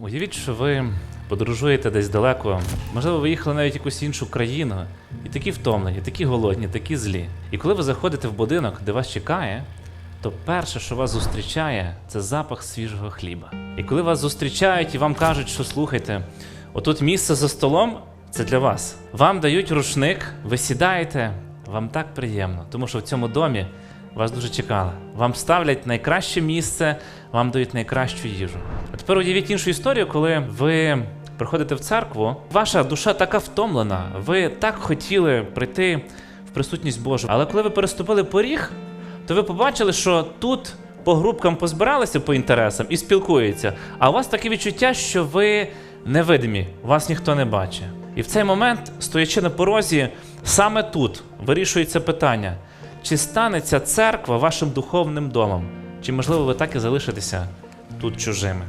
Уявіть, що ви подорожуєте десь далеко, можливо, ви їхали навіть якусь іншу країну, і такі втомлені, такі голодні, такі злі. І коли ви заходите в будинок, де вас чекає, то перше, що вас зустрічає, це запах свіжого хліба. І коли вас зустрічають і вам кажуть, що слухайте, отут місце за столом це для вас. Вам дають рушник, ви сідаєте, вам так приємно, тому що в цьому домі вас дуже чекали. Вам ставлять найкраще місце, вам дають найкращу їжу. А тепер уявіть іншу історію, коли ви приходите в церкву, ваша душа така втомлена, ви так хотіли прийти в присутність Божу. Але коли ви переступили поріг, то ви побачили, що тут по групкам позбиралися по інтересам і спілкуються. А у вас таке відчуття, що ви невидимі, вас ніхто не бачить. І в цей момент, стоячи на порозі, саме тут вирішується питання: чи станеться церква вашим духовним домом, чи можливо ви так і залишитеся тут чужими?